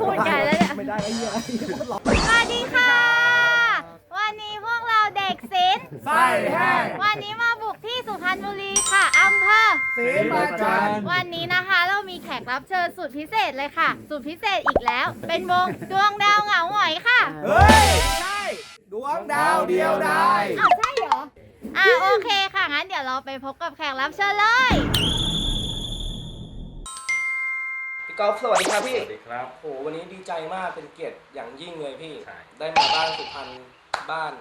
พูดกันแล้วเนี่ยไม่ได้ไอ้เหี้ยสวัสดีค่ะ วันนี้พวกเราเด็กศิลป์ไส้แห้งวันนี้มาบุกที่สุพรรณบุรีค่ะอำเภอ สีมาจันทร์วันนี้นะคะเรามีแขกรับเชิญสุดพิเศษเลยค่ะ สุดพิเศษอีกแล้ว เป็นวงดวงดาวเหงาหงอยค่ะเฮ้ยใช่ดวงดาวเดียวดายอ้าวใช่เหรอ อ่าโอเคค่ะงั้นเดี๋ยวเราไปพบกับแขกรับเชิญเลยพี่ กอล์ฟสวัสดีครับพี่ สวัสดีครับ โอ้โหวันนี้ดีใจมากเป็นเกียรติอย่างยิ่งเลยพี่ ใช่ ได้มาบ้านสุพรรณบ้าน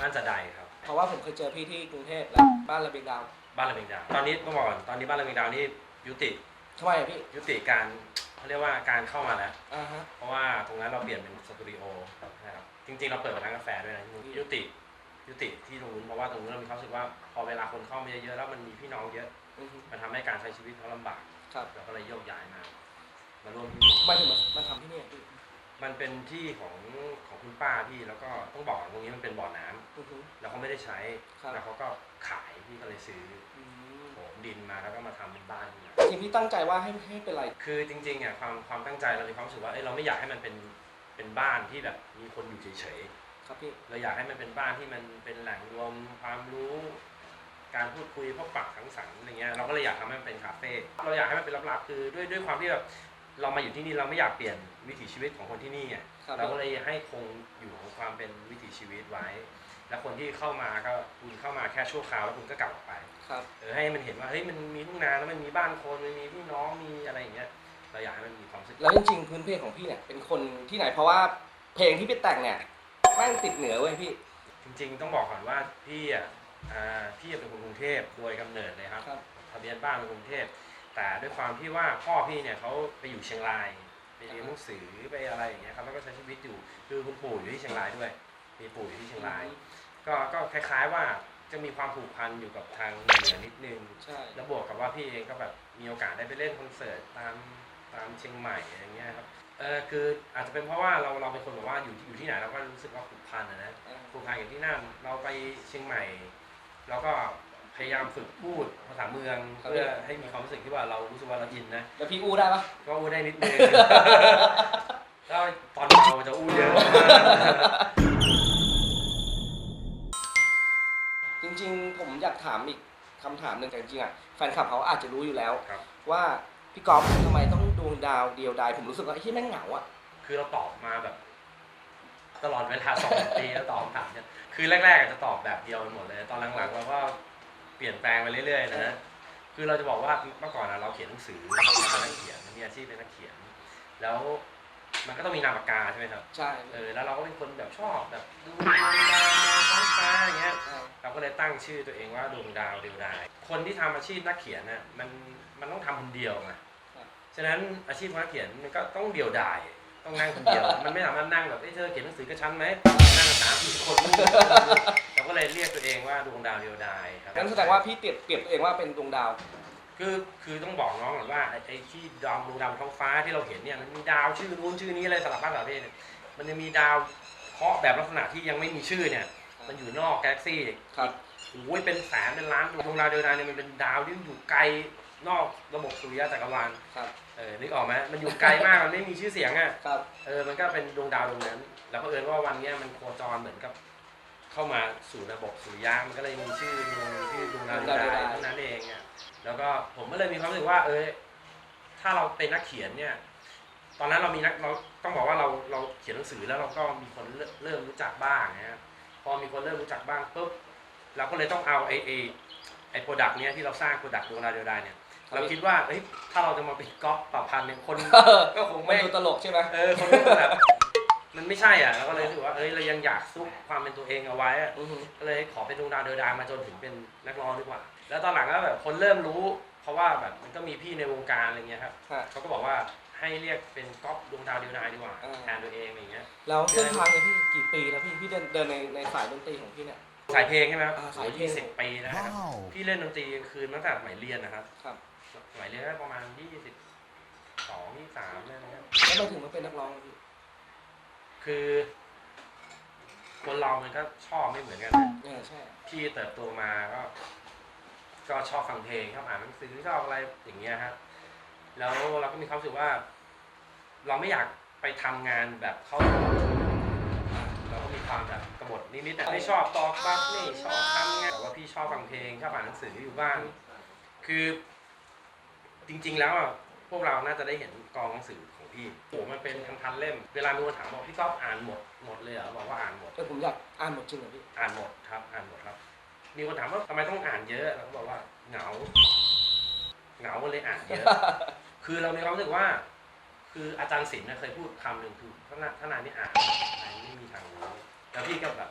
บ้านจะไดครับ เพราะว่าผมเคยเจอพี่ที่กรุงเทพแล้วบ้านระเบียงดาวบ้านระเบียงดาว ตอนนี้ต้องบอกก่อนตอนนี้บ้านระเบียงดาวนี่ยุติทำไมอะพี่ยุติการเขาเรียกว่าการเข้ามาแล้ว อ่าฮะ เพราะว่าตรงนั้นเราเปลี่ยนเป็นสตูดิโอนะครับ จริงๆ เราเปิดร้านกาแฟด้วยนะที่นู่นยุติยุติที่ตรงนู้นเพราะว่าตรงนู้นเรามีความรู้สึกว่าพอเวลาคนเข้ามาเยอะๆแล้วมันมีพี่น้องเยอะ อือฮึมันทำให้การใช้ชีวิตเขาลำบาก ครับ เราก็เลยโยกย้ายมา มาร่วมที่นี่ทำไมถึงมามาทำที่นี่อะพี่มันเป็นที่ของของคุณป้าพี่แล้วก็ต้องบอกตรงนี้มันเป็นบ่อน้ำอือฮึ แล้วเขาไม่ได้ใช้ ครับ แล้วเขาก็ขายพี่ก็เลยซื้ออืมโถมดินมาแล้วก็มาทำเป็นบ้านขึ้นมาจริงพี่ตั้งใจว่าให้ให้เป็นไร คือจริงๆอะความความตั้งใจเรามีความรู้สึกว่าเอ้ยเราไม่อยากให้มันเป็นเป็นบ้านที่แบบมีคนอยู่เฉยครับพี่ ๆเราอยากให้มันเป็นบ้านที่มันเป็นแหล่งรวมความรู้ การพูดคุยพบปะสังสรรค์อะไรเงี้ยเราก็เลยอยากทำให้มันเป็นคาเฟ่เราอยากให้มันเป็นลับๆคือด้วยด้วยความที่แบบ เรามาอยู่ที่นี่เราไม่อยากเปลี่ยนวิถีชีวิตของคนที่นี่ไงครับ เราก็เลยให้คงอยู่ของความเป็นวิถีชีวิตไว้ แล้วคนที่เข้ามาก็คุณเข้ามาแค่ชั่วคราวแล้วคุณก็กลับออกไป ครับ เออให้มันเห็นว่าเฮ้ยมันมีทุ่งนาแล้วมันมีบ้านคนมันมีพี่น้องมีอะไรอย่างเงี้ยเราอยากให้มันมีความรู้สึกแล้วจริงๆพื้นเพของพี่เนี่ยเป็นคนที่ไหนเพราะว่าเพลงที่พี่แต่งเนี่ยแม่งติดเหนือเว้ยพี่ จริง ๆ ต้องบอกก่อนว่าพี่อะอ่าพี่เป็นคนกรุงเทพโดยกำเนิดเลยครับ ครับ ทะเบียนบ้านเป็นกรุงเทพ แต่ด้วยความที่ว่าพ่อพี่เนี่ยเขาไปอยู่เชียงรายไปเรียนหนังสือไปอะไรอย่างเงี้ยครับแล้วก็ใช้ชีวิตอยู่คือคุณปู่อยู่ที่เชียงรายด้วย มีปู่อยู่ที่เชียงราย ก็ก็คล้าย ๆว่าจะมีความผูกพันอยู่กับทางเหนือนิดนึงใช่แล้วบวกกับว่าพี่เองก็แบบมีโอกาสได้ไปเล่นคอนเสิร์ตตามตามเชียงใหม่อะไรเงี้ยครับเออคืออาจจะเป็นเพราะว่าเราเราเป็นคนแบบว่าอยู่อยู่ที่ไหนเราก็รู้สึกว่าผูกพันอะนะอ่าผูกพันอยู่ที่นั่นเราไปเชียงใหม่เราก็ พยายามฝึกพูดภาษาเมืองเพื่อให้มีความรู้สึกที่ว่าเรารู้สึกว่าเราอินนะ แล้วพี่อู้ได้ปะก็อู้ได้นิดนึง แล้วตอนเมาจะอู้เยอะ จริง ๆ ผมอยากถามอีกคำถามหนึ่งแต่จริงๆอะแฟนคลับเขาอาจจะรู้อยู่แล้ว ครับ ว่าพี่ก๊อฟทำไมต้องดวงดาวเดียวดายผมรู้สึกว่าไอ้ที่แม่งเหงาอะ คือเราตอบมาแบบ ตลอดเวลาสองปีแล้วตอบคำถามเนี่ยคือแรกๆอาจจะตอบแบบเดียวไปหมดเลย ตอนหลังๆเราก็ เปลี่ยนแปลงไปเรื่อยๆนะคือเราจะบอกว่าเมื่อก่อนอะเราเขียนหนังสือเราเป็นนักเขียนมีอาชีพเป็นนักเขียน แล้วมันก็ต้องมีนามปากกาใช่ไหมครับใช่เออแล้วเราก็เป็นคนแบบชอบแบบดูดาวท้องฟ้าอย่างเงี้ยใช่เราก็เลยตั้งชื่อตัวเองว่าดวงดาวเดียวดายคนที่ทำอาชีพนักเขียนน่ะมันมันต้องทำคนเดียวไงฉะนั้นอาชีพนักเขียนมันก็ต้องเดียวดายต้องนั่งคนเดียว มันไม่สามารถนั่งแบบเอ้ยเธอเขียนหนังสือกับฉันไหมนั่งสามสี่คนเรา ก็เลยเรียกตัวเองว่าดวงดาวเดียวดายครับงั้นแสดงว่าพี่เปรียบเปรียบตัวเองว่าเป็นดวงดาว คือคือต้องบอกน้องก่อนว่าไอ้ไอ้ที่ดาวดวงดาวบนท้องฟ้าที่เราเห็นเนี่ยมันมีดาวชื่อนู้นชื่อนี้อะไรสลับบ้านสลับประเภทเนี่ยมันจะมีดาวเคราะห์แบบลักษณะที่ยังไม่มีชื่อเนี่ย มันอยู่นอกกาแล็กซี่ครับ โอ้ยเป็นแสนเป็นล้านดวงดาวเดียวดายเนี่ยมันเป็นดาวที่อยู่ไกลนอกระบบสุริยะจักรวาลครับ เออนึกออกไหมมันอยู่ไกลมากมันไม่มีชื่อเสียงอะ ครับ เออ มันก็เป็นดวงดาวดวงนั้น แล้วเผอิญว่าวันเนี้ยมันโคจรเหมือนกับ เข้ามาสู่ระบบสุริยะมันก็เลยมีชื่อดวงชื่อดวงดาวเดียวดายเท่านั้นเองอะแล้วก็ผมก็เลยมีความรู้สึกว่า เออถ้าเราเป็นนักเขียนเนี่ย ตอนนั้นเรามีนักเราต้องบอกว่าเราเราเขียนหนังสือแล้วเราก็มีคนเริ่มเริ่มรู้จักบ้างนะฮะพอมีคนเริ่มรู้จักบ้างปุ๊บเราก็เลยต้องเอาไอ้ไอ้ไอ้โปรดักต์เนี้ยที่เราสร้างโปรดักต์ดวงดาวเดียวดายเนี่ยเราคิดว่าเฮ้ยถ้าเราจะมาเป็นก๊อปปรับพันเนี่ยคนก็คงไม่ไม่ดูตลกใช่ไหมเออคนก็แบบ มันไม่ใช่อะเราก็เลยรู้สึกว่าเอ้ยเรายังอยากซุกความเป็นตัวเองเอาไว้อะอือฮึก็เลยขอเป็นดวงดาวเดียวดายมาจนถึงเป็นนักร้องดีกว่า แล้วตอนหลังก็แบบคนเริ่มรู้ เพราะว่าแบบมันก็มีพี่ในวงการอะไรเงี้ยครับฮะ เขาก็บอกว่าให้เรียกเป็นก๊อปดวงดาวเดียวดายดีกว่าอ่า แทนตัวเองอะไรเงี้ยแล้วเส้นทางเนี่ยพี่กี่ปีแล้วพี่พี่เดินเดินในในสายดนตรีของพี่เนี่ย สายเพลงใช่ไหมครับอ่าโอ้สายเพลงยี่สิบปีแล้วนะครับพี่เล่นดนตรีกลางคืนตั้งแต่สมัยเรียนนะครับครับ สมัยเรียนก็ประมาณยี่สิบสองยี่สามเนี่ยนะครับแล้วมาถึงมาเป็นนักร้องพี่ คือคนเรามันก็ชอบไม่เหมือนกันนะเออใช่ พี่เติบโตมาก็ ก็ชอบฟังเพลงชอบอ่านหนังสือชอบอะไรอย่างเงี้ยครับแล้วเราก็มีความรู้สึกว่า เราไม่อยากไปทำงานแบบเขาเราก็มีความแบบกบฏนิดๆแต่ไม่ชอบตอกบักนี่ชอบทำงานแต่ว่าพี่ชอบฟังเพลงชอบอ่านหนังสืออยู่บ้าน คือจริง ๆ แล้วอะพวกเราน่าจะได้เห็นกองหนังสือของ พี่โอ้มันเป็นพันๆเล่ม เวลามีคนถามบอกพี่ก๊อฟอ่านหมดหมดเลยเหรอบอกว่าอ่านหมด แต่ผมอยากอ่านหมดจริงเหรอพี่ อ่านหมดครับ อ่านหมดครับ มีคนถามว่าทำไมต้องอ่านเยอะเราก็บอกว่าเหงา เหงาก็เลยอ่านเยอะ คือเรามีความรู้สึกว่า คืออาจารย์ศิลป์เนี่ยเคยพูดคำหนึ่งคือถ้านายถ้านายไม่อ่านนายไม่มีทางรู้แล้วพี่ก็แบบ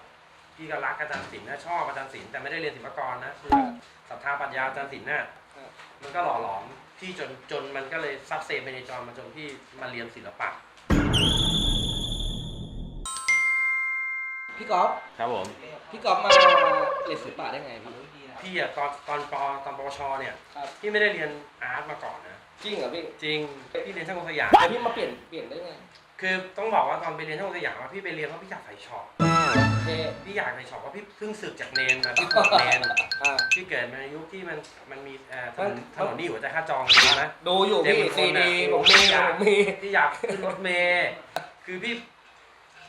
พี่ก็รักอาจารย์ศิลป์นะชอบอาจารย์ศิลป์แต่ไม่ได้เรียนศิลปากรนะคือแบบศรัทธาปรัชญาอาจารย์ศิลป์น่ะครับ มันก็หล่อหลอมพี่จนจนมันก็เลยซับเซไปในจอมาจนพี่มาเรียนศิลปะ พี่ก๊อฟครับผมพี่ก๊อฟมาเรียนศิลปะได้ไงพี่พี่อะตอนตอนปตอนปวชเนี่ยครับพี่ไม่ได้เรียนอาร์ตมาก่อนนะจริงเหรอพี่จริงพี่เรียนช่างกลสยามแต่พี่มาเปลี่ยนเปลี่ยนได้ไง คือต้องบอกว่าตอนไปเรียนช่างกลสยามว่าพี่ไปเรียนเพราะพี่อยากใส่ช็อปเท่พี่อยากใส่ช็อปเพราะพี่เพิ่งศึกจากเนนมาพี่ฝึกเนนอ่าพี่เกิดมาในยุคที่มันมันมีเอ่อถนนเอ้ยถนนนี่หัวใจข้าจองใช่ไหม ดูอยู่พี่เจซีมส์ดีคนผมน่ะมีอยากผมมีพี่อยากขึ้นรถเมย์คือพี่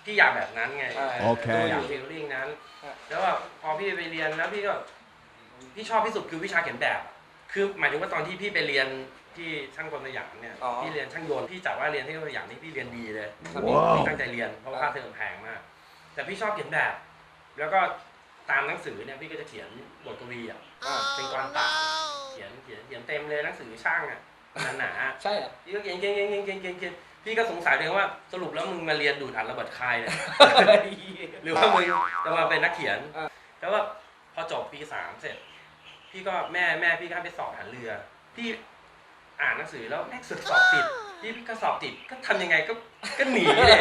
พี่อยากแบบนั้นไงอ่าโอเค อยากฟีลลิ่งนั้น อะแล้วแบบพอพี่ไปเรียนแล้วพี่ก็พี่ชอบที่สุดคือวิชาเขียนแบบ คือหมายถึงว่าตอนที่พี่ไปเรียน ที่ช่างกลสยามเนี่ยอ๋อพี่เรียนช่างยนต์พี่จัดว่าเรียนที่ช่างกลสยามนี่พี่เรียนดีเลยครับว้าว พี่ตั้งใจเรียนเพราะว่าค่าเทอมแพงมาก แต่พี่ชอบเขียนแบบ แล้วก็ตามหนังสือเนี่ยพี่ก็จะเขียนบทกวีอะ อ่า เป็นกรต่างเขียนเขียนเขียนเต็มเลยหนังสือช่างอะหนาๆใช่เหรอพี่ก็เขียนเขียนเขียนเขียนเขียนเขียนเขียนพี่ก็สงสัยเลยว่าสรุปแล้วมึงมาเรียนดูดอัดระเบิดคายเนี่ย หรือว่ามึงจะมาเป็นนักเขียนอ่า แล้วว่าพอจบปีสามเสร็จ พี่ก็แม่แม่พี่ก็ให้ไปสอบทหารเรือ พี่ อ่านหนังสือแล้วแม่งสุดสอบติดพี่ก็สอบติดก็ทำยังไงก็ก็หนีเลย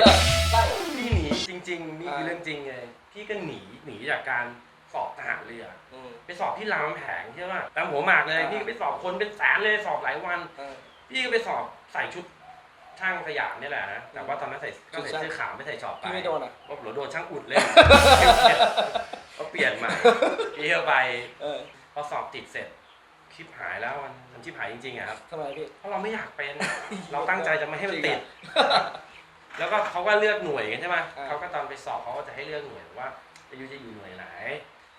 ใช่พี่หนีจริงๆนี่คือเรื่องจริงเลยพี่ก็หนีหนีจากการสอบทหารเรือ อืม ไปสอบที่รามคำแหงใช่ป่ะตามหัวหมากเลยอ่า พี่ก็ไปสอบคนเป็นแสนเลยสอบหลายวัน เออ พี่ก็ไปสอบใส่ชุดช่างสยามนี่แหละนะแต่ว่าตอนนั้นใส่ก็ชุใส่ดช่าง เสื้อขาวไม่ใส่ช็อปไปพี่ไม่โดนอะ ว่าผมโดนช่างอุดเลย ก็เปลี่ยนใหม่พี่ก็ไปเออ พอสอบติดเสร็จ ชิบหายแล้วมันมันชิบหายจริงๆอะครับ ทำไมพี่เพราะเราไม่อยากเป็น เราตั้งใจจะไม่ให้มันติด แล้วก็เขาก็เลือกหน่วยกันใช่ไหมอ่าเขาก็ตอนไปสอบเขาก็จะให้เลือกหน่วยว่าจะอยู่จะอยู่หน่วยไหน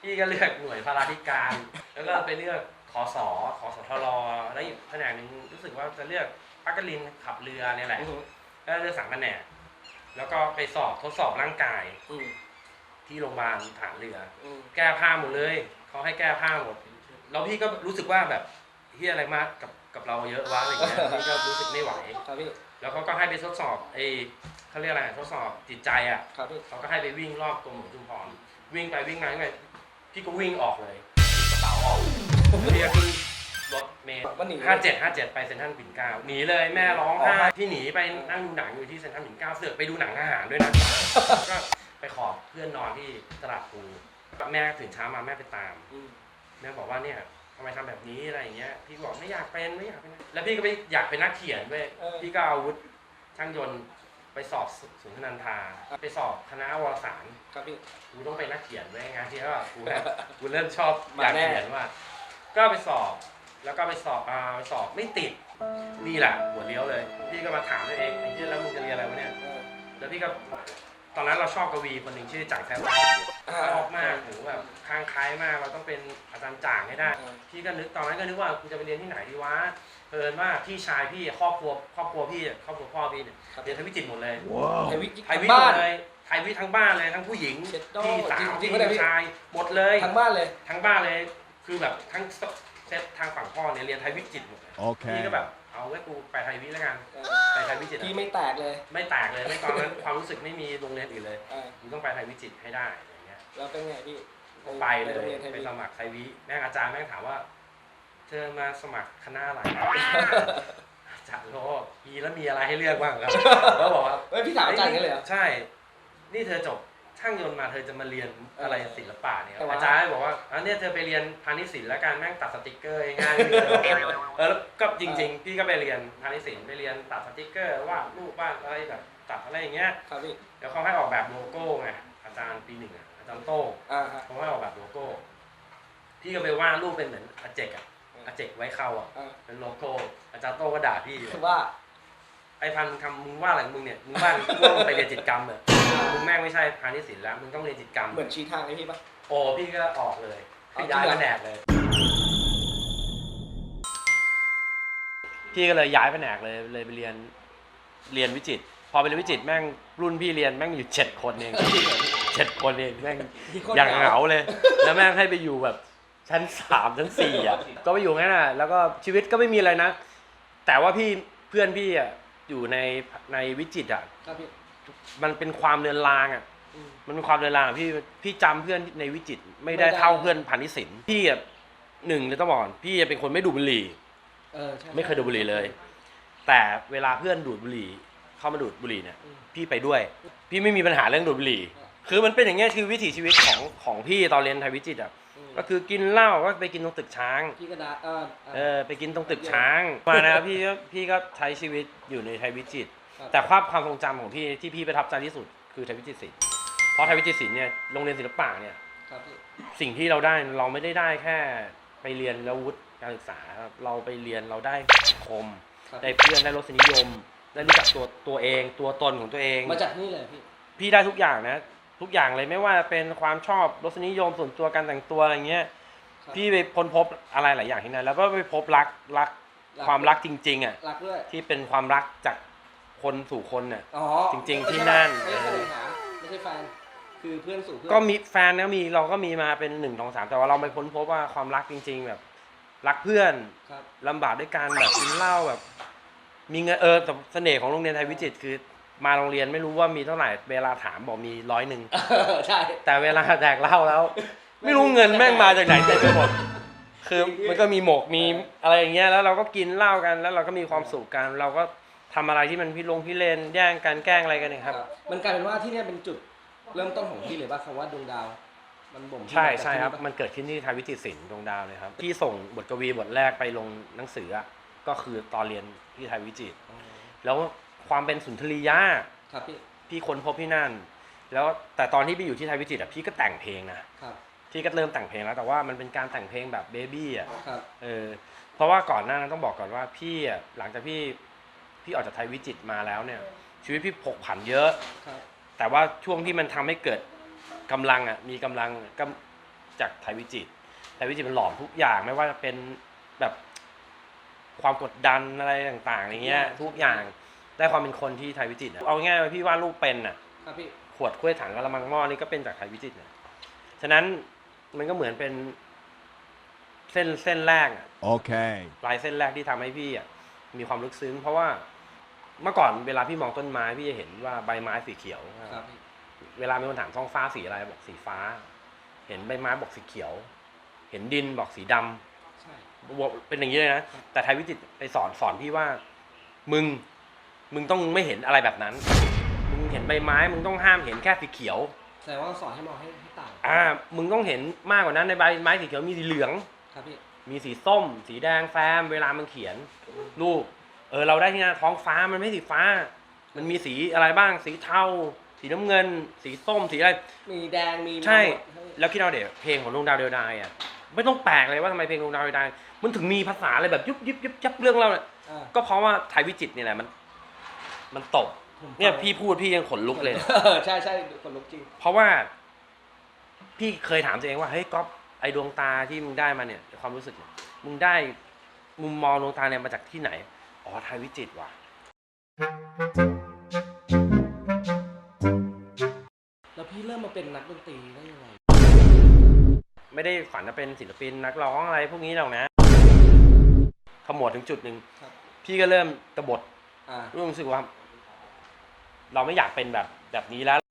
พี่ก็เลือกหน่วยพาราธิการ แล้วก็ไปเลือกขอสอขอสทรแล้วอีกแผนกหนึ่งรู้สึกว่าจะเลือกพักลินขับเรือเนี่ยแหละอืมก็เลือกสามแผนกแล้วก็ไปสอบทดสอบร่างกายอืมที่โรงพยาบาลฐานเรือ อืมแก้ผ้าหมดเลย เขาให้แก้ผ้าหมด แล้วพี่ก็รู้สึกว่าแบบเฮียอะไรมากกับกับเราเยอะวะอะไรเงี้ยพี่ก็รู้สึกไม่ไหว ครับพี่ แล้วเขาก็ให้ไปทดสอบไอ้เขาเรียกอะไรทดสอบจิตใจอะครับพี่ เขาก็ให้ไปวิ่งรอบกรมหลวงชุมพรวิ่งไปวิ่งมาวิ่งไปพี่ก็วิ่งออกเลยกระเป๋าออกพี่ก็ขึ้นรถเมล์มันหนีห้าเจ็ดห้าเจ็ดไปเซ็นทรัลปิ่นเกล้าหนีเลยแม่ร้องไห้พี่หนีไปนั่งดูหนังอยู่ที่เซ็นทรัลปิ่นเกล้าเสือกไปดูหนังทหารด้วยนะก็ไปขอเพื่อนนอนที่ตลาดภูแม่ตื่นเช้ามาแม่ไปตาม อืม แม่บอกว่าเนี่ยทำไมทำแบบนี้อะไรอย่างเงี้ย พี่ก็บอกไม่อยากเป็นไม่อยากเป็นนะแล้วพี่ก็ไปอยากเป็นนักเขียนเว้ยเออพี่ก็เอาอาวุธช่างยนต์ไปสอบศูนย์นันทา ไปสอบคณะวารสารครับพี่กูต้องเป็นนักเขียนเว้ยงานที่ว่ากูแบบกูเริ่มชอบมาอยากแน่เขียนว่า ก็ไปสอบแล้วก็ไปสอบอ่าไปสอบไม่ติดนี่แหละหัวเลี้ยวเลย พี่ก็มาถามตัวเองไอ้ที่แล้วมึงจะเรียนอะไรวะเนี่ยเออแล้วพี่ก็ ตอนนั้นเราชอบกวีคนหนึ่งชื่อจังแท้ว่าอ่าชอบมากโหแบบคลั่งไคล้มากเราต้องเป็นอาจารย์จ่างให้ได้เออพี่ก็นึกตอนนั้นก็นึกว่ากูจะไปเรียนที่ไหนดีวะเพิ่นว่าพี่ชายพี่ครอบครัวครอบครัวพี่ครอบครัวพ่อพี่เนี่ยครับเรียนไทยวิจิตรหมดเลย Wow. ไทยวิทย์ไทยวิทย์หบ้ามนดเลยไทยวิทย์ทั้งบ้านเลยทั้งผู้หญิงเช็ดโดพี่สาวจริงๆพี่ไม่ได้พี่ชายหมดเลยทั้งบ้านเลยทั้งบ้านเลยคือแบบทั้งเซตทางฝั่งพ่อเนี่ยเรียนไทยวิจิตรหมดเลย Okay. พี่ก็แบบ เอาไว้กูไปไทยวิทย์แล้วกันเออไปไทยวิจิตรพี่อะไม่แตกเลยไม่แตกเลยไม่ตอนนั้นความรู้สึกไม่มีโรงเรียนอื่นเลยเออกูต้องไปไทยวิจิตรให้ได้อะไรเงี้ยแล้วเป็นไงพี่ไปเลยโรงรีนไทยไปวิทสย์มัครไทยวิแม่งอาจารย์แม่งถามว่า เธอมาสมัครคณะอะไรอาจารย์โลกมีแล้วมีอะไรให้เลือกบ้างครับแล้วบอกว่า เฮ้ยพี่ถามอาจารย์กันเลยเหรอ ใช่ นี่เธอจบ ช่างยนต์มาเธอจะมาเรียนอะไรศิลปะเนี่ยแต่ว่า อาจารย์บอกว่าอันนี้เธอไปเรียนพาณิชย์ศิลป์แล้วกันแม่งตัดสติกเกอร์ง่ายๆเลยเออแล้วก็จริง ๆ พี่ก็ไปเรียนพาณิชย์ศิลป์ไปเรียนตัดสติกเกอร์วาดรูปวาดอะไรแบบตัดอะไรอย่างเงี้ยครับพี่เดี๋ยวเขาให้ออกแบบโลโก้ไงอาจารย์ปีหนึ่งอะอาจารย์โต้งอ่าฮะเขาให้ออกแบบโลโก้ พี่ก็ไปวาดรูปเป็นเหมือนอาเจกอะอาเจกไว้เข้าอะอ่าเป็นโลโก้อาจารย์โต้งก็ด่าพี่อยู่ คือว่า ไอ้พันธุ์คำมึงว่าอะไรของมึงเนี่ยมึงว่ามึงว่ามึงไปเรียนจิตรกรรมเหรอ มึงแม่งไม่ใช่พาณิชย์ศิลป์แล้วมึงต้องเรียนจิตรกรรม เหมือนชี้ทางให้พี่ปะ โอ้พี่ก็ออกเลยเอาย้ายจริงเหรอ แผนกเลย พี่ก็เลยย้ายแผนกเลยเลยไปเรียนเรียนวิจิตรพอไปเรียนวิจิตรแม่งรุ่นพี่เรียนแม่งอยู่เจ็ดคนเอง เจ็ดคนเองแม่งอย่างเหงาเลย แล้วแม่งให้ไปอยู่แบบชั้นสามชั้นสี่อะ ก็ไปอยู่งั้นอะแล้วก็ชีวิตก็ไม่มีอะไรนะ แต่ว่าพี่เพื่อนพี่อะอยู่ในในวิจิตรอะ ครับพี่ มันเป็นความเรือนรางอะ อืม มันเป็นความเรือนรางอะพี่พี่จำเพื่อนในวิจิตรไม่ได้ไม่ได้ เท่าเพื่อนพันธิศิลป์พี่อะหนึ่งเลยต้องบอกก่อนพี่อะเป็นคนไม่ดูดบุหรี่ เออใช่ ไม่เคยดูดบุหรี่เลย แต่เวลาเพื่อนดูดบุหรี่เข้ามาดูดบุหรี่เนี่ยพี่ไปด้วย พี่ไม่มีปัญหาเรื่องดูดบุหรี่คือมันเป็นอย่างเงี้ยคือวิถีชีวิตของของพี่ตอนเรียนไทยวิจิตรอะอืมก็คือกินเหล้าก็ไปกินตรงตึกช้าง พี่กระดาษเออเออไปกินตรงตึกช้างมานะครับพี่ก็พี่ก็ใช้ชีวิตอยู่ในไทยวิจิตรครับ แต่ความความทรงจำของพี่ที่พี่ประทับใจที่สุดคือไทยวิจิตรศิลป์เพราะไทยวิจิตรศิลป์เนี่ยโรงเรียนศิลปะเนี่ยครับพี่สิ่งที่เราได้เราไม่ได้ได้แค่ไปเรียนแล้ววุฒิการศึกษาครับเราไปเรียนเราได้คมครับได้เพื่อนได้รสนิยม ได้รู้จักตัวตัวเองตัวตนของตัวเอง มาจากนี่เลยพี่พี่ได้ทุกอย่างนะ ทุกอย่างเลยไม่ว่าเป็นความชอบรสนิยมส่วนตัวการแต่งตัวอะไรเงี้ยครับพี่ไปพ้นพบอะไรหลายอย่างที่นั่นแล้วก็ไปพบรักรักรักความรักจริงๆอะรักด้วยที่เป็นความรักจาก คนสู่คนน่ะอ๋อจริงๆไม่ใช่ที่นั่น ไม่ใช่แสวงหาไม่ใช่แฟน คือเพื่อนสู่เพื่อน ก็มีแฟนนะมีเราก็มีมาเป็นหนึ่งสองสามแต่ว่าเราไปค้นพบว่าความรักจริง ๆ แบบ รักเพื่อนครับ ลำบากด้วยการแบบกินเหล้าแบบ มีเงินเออแต่เสน่ห์ของโรงเรียนไทยวิจิตรคือ มาโรงเรียนไม่รู้ว่ามีเท่าไหร่เวลาถามบอกมีร้อยหนึ่ง ใช่ แต่เวลาแดกเหล้าแล้ว ไม่รู้เงินแม่งมาจากไหนเต็มไปหมดคือมันก็มีหมกมีอะไรอย่างเงี้ยแล้วเราก็กินเหล้ากันแล้วเราก็มีความสุขกันเราก็ ทำอะไรที่มันพิลงพิเรนแย่งกันแกล้งอะไรกันเนี่ยครับ มันกลายเป็นว่าที่เนี่ยเป็นจุดเริ่มต้นของพี่เลยว่าคำว่าดวงดาว มันบ่มที่ใช่มาจากใช่ครับ ที่มันเกิดขึ้นที่ไทยวิจิตรศิลป์ดวงดาวเลยครับ ที่ส่งบทกวีบทแรกไปลงหนังสืออะก็คือตอนเรียนที่ไทยวิจิตรอ๋อแล้วความเป็นสุนทรียะครับพี่พี่ค้นพบที่นั่น แล้วแต่ตอนที่พี่อยู่ที่ไทยวิจิตรอะพี่ก็แต่งเพลงนะครับพี่ก็เริ่มแต่งเพลงแล้วแต่ว่ามันเป็นการแต่งเพลงแบบเบบี้อะ ครับ เออเพราะว่าก่อนหน้านั้นต้องบอกก่อนว่าพี่อะหลังจากพี่ พี่ออกจากไทยวิจิตรมาแล้วเนี่ย ชีวิตพี่ผกผันเยอะ ครับแต่ว่าช่วงที่มันทำให้เกิดกำลังอะมีกำลังก็จากไทยวิจิตรไทยวิจิตรมันหลอมทุกอย่างไม่ว่าจะเป็นแบบความกดดันอะไรต่างๆอย่างเงี้ยทุกอย่างได้ความเป็นคนที่ไทยวิจิตรอะเอาง่ายๆว่าพี่วาดรูปเป็นอะ ครับพี่ขวดกล้วยถังกระมังหม้อนี่ก็เป็นจากไทยวิจิตรเนี่ยฉะนั้นมันก็เหมือนเป็นเส้นเส้นแรกอะ Okay. ลายเส้นแรกที่ทำให้พี่อะมีความลึกซึ้ง เพราะว่า เมื่อก่อนเวลาพี่มองต้นไม้พี่จะเห็นว่าใบไม้สีเขียว ครับพี่เวลามีคนถามท้องฟ้าสีอะไรบอกสีฟ้า เห็นใบไม้บอกสีเขียว เห็นดินบอกสีดำใช่ บอกเป็นอย่างนี้เลยนะ แต่ไทยวิจิตรไปสอนสอนพี่ว่า มึง มึงต้องไม่เห็นอะไรแบบนั้น มึงเห็นใบไม้ มึงต้องห้ามเห็นแค่สีเขียวแสดงว่าสอนให้มองให้ให้ต่าง อ่า มึงต้องเห็นมากกว่านั้นในใบไม้สีเขียวมีสีเหลือง ครับพี่ มีสีส้ม สีแดงแฟม เวลามันเขียนรูป เออเราได้ที่นั่นท้องฟ้ามันไม่สีฟ้า มันมีสีอะไรบ้าง สีเทา สีน้ำเงิน สีส้ม สีอะไร มีแดงมีใช่หมดแล้วคิดเอาเดี๋ยวเพลงของดวงดาวเดียวดายอะ ไม่ต้องแปลกเลยว่าทำไมเพลงดวงดาวเดียวดายมันถึงมีภาษาอะไรแบบยุบยิบยุบยับเรื่องเล่าเนี่ยอ่าก็เพราะว่าไทยวิจิตรเนี่ยแหละมัน มันตบผมฟังเนี่ยพี่พูดพี่ยังขนลุกเลยเนี่ยเออใช่ใช่คนลุกจริง เพราะว่า พี่เคยถามตัวเองว่าเฮ้ยก๊อฟไอดวงตาที่มึงได้มาเนี่ย ความรู้สึกเนี่ยมึงได้มุมมองดวงตาเนี่ยมาจากที่ไหน อ๋อไทยวิจิตรว่ะ แล้วพี่เริ่มมาเป็นนักดนตรีได้ยังไง ไม่ได้ฝันจะเป็นศิลปินนักร้องอะไรพวกนี้หรอกนะ ขมวดถึงจุดหนึ่ง ครับ พี่ก็เริ่มกบฏอ่า รู้สึกว่า เราไม่อยากเป็นแบบแบบนี้แล้ว